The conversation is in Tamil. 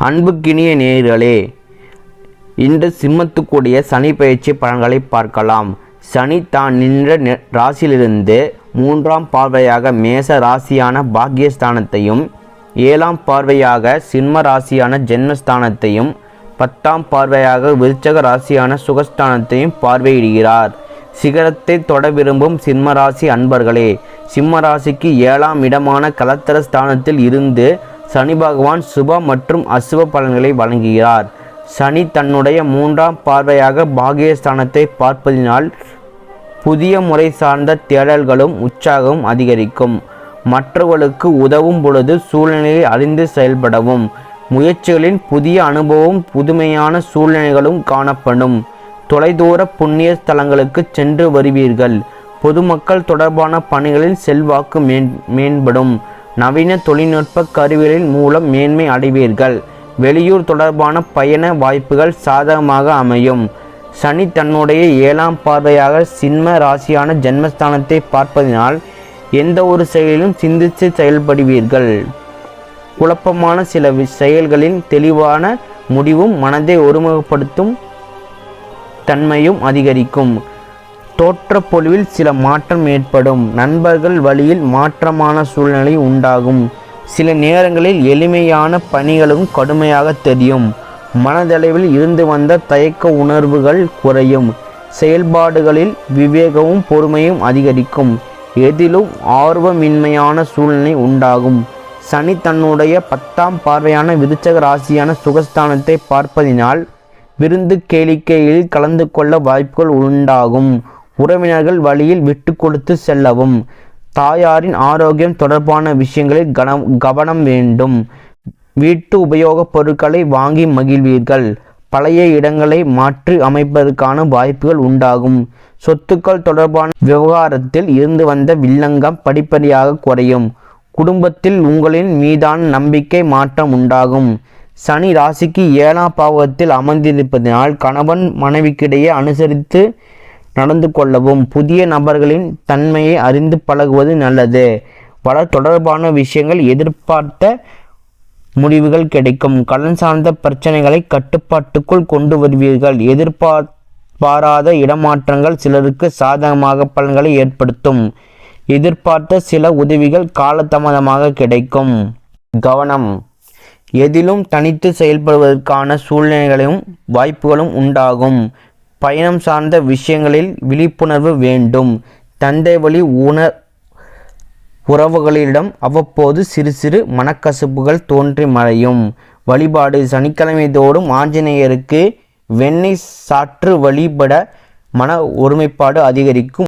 அன்புக்கினிய நேயர்களே இன்று சிம்மத்துக்குரிய சனி பயிற்சி பலன்களை பார்க்கலாம். சனி தான் நின்ற நெ- ராசியிலிருந்து மூன்றாம் பார்வையாக மேச ராசியான பாக்யஸ்தானத்தையும் ஏழாம் பார்வையாக சிம்ம ராசியான ஜென்மஸ்தானத்தையும் பத்தாம் பார்வையாக விருச்சக ராசியான சுகஸ்தானத்தையும் பார்வையிடுகிறார். சிகரத்தை தொட விரும்பும் சிம்மராசி அன்பர்களே சிம்மராசிக்கு ஏழாம் இடமான கலத்தர ஸ்தானத்தில் இருந்து சனி பகவான் சுப மற்றும் அசுப பலன்களை வழங்குகிறார். சனி தன்னுடைய மூன்றாம் பார்வையாக பாகியஸ்தானத்தை பார்ப்பதினால் புதிய முறை சார்ந்த தேடல்களும் உற்சாகமும் அதிகரிக்கும். மற்றவர்களுக்கு உதவும் பொழுது சூழ்நிலையை அறிந்து செயல்படவும். முயற்சிகளின் புதிய அனுபவம் புதுமையான சூழ்நிலைகளும் காணப்படும். தொலைதூர புண்ணிய ஸ்தலங்களுக்கு சென்று வருவீர்கள். பொதுமக்கள் தொடர்பான பணிகளில் செல்வாக்கு மேன் மேம்படும். நவீன தொழில்நுட்ப கருவிகளின் மூலம் மேன்மை அடைவீர்கள். வெளியூர் தொடர்பான பயண வாய்ப்புகள் சாதகமாக அமையும். சனி தன்னுடைய ஏழாம் பார்வையாக சின்ம ராசியான ஜென்மஸ்தானத்தை பார்ப்பதினால் எந்த ஒரு செயலிலும் சிந்தித்து செயல்படுவீர்கள். குழப்பமான சில செயல்களின் தெளிவான முடிவும் மனதை ஒருமுகப்படுத்தும் தன்மையும் அதிகரிக்கும். தோற்றப்பொழிவில் சில மாற்றம் ஏற்படும். நண்பர்கள் வழியில் மாற்றமான சூழ்நிலை உண்டாகும். சில நேரங்களில் எளிமையான பணிகளும் கடுமையாக தெரியும். மனதளவில் இருந்து வந்த தயக்க உணர்வுகள் குறையும். செயல்பாடுகளில் விவேகமும் பொறுமையும் அதிகரிக்கும். எதிலும் ஆர்வமின்மையான சூழ்நிலை உண்டாகும். சனி தன்னுடைய பத்தாம் பார்வையான விருச்சக ராசியான சுகஸ்தானத்தை பார்ப்பதினால் விருந்து கேளிக்கையில் கலந்து கொள்ள வாய்ப்புகள் உண்டாகும். உறவினர்கள் வழியில் விட்டு கொடுத்து செல்லவும். தாயாரின் ஆரோக்கியம் தொடர்பான விஷயங்களில் கனம் கவனம் வேண்டும். வீட்டு உபயோகப் பொருட்களை வாங்கி மகிழ்வீர்கள். பழைய இடங்களை மாற்றி அமைப்பதற்கான வாய்ப்புகள் உண்டாகும். சொத்துக்கள் தொடர்பான விவகாரத்தில் இருந்து வந்த வில்லங்கம் படிப்படியாக குறையும். குடும்பத்தில் உங்களின் மீதான நம்பிக்கை மாற்றம் உண்டாகும். சனி ராசிக்கு ஏழாம் பாவத்தில் அமர்ந்திருப்பதனால் கணவன் மனைவிக்கிடையே அனுசரித்து நடந்து கொள்ளவும் புதிய நபர்களின் தன்மையை அறிந்து பழகுவது நல்லது. பல தொடர்பான விஷயங்கள் எதிர்பார்த்த முடிவுகள் கிடைக்கும். கடன் சார்ந்த பிரச்சனைகளை கட்டுப்பாட்டுக்குள் கொண்டு வருவீர்கள். எதிர்பாராத இடமாற்றங்கள் சிலருக்கு சாதகமாக பலன்களை ஏற்படுத்தும். எதிர்பார்த்த சில உதவிகள் காலதாமதமாக கிடைக்கும். கவனம். எதிலும் தனித்து செயல்படுவதற்கான சூழ்நிலைகளும் வாய்ப்புகளும் உண்டாகும். பயணம் சார்ந்த விஷயங்களில் விழிப்புணர்வு வேண்டும். தந்தை வழி உணர் உறவுகளிடம் அவ்வப்போது சிறு சிறு மனக்கசப்புகள் தோன்றி மறையும். வழிபாடு சனிக்கிழமை தோறும் ஆஞ்சநேயருக்கு வெண்ணெய் சாற்று வழிபட மன ஒருமைப்பாடு அதிகரிக்கும்.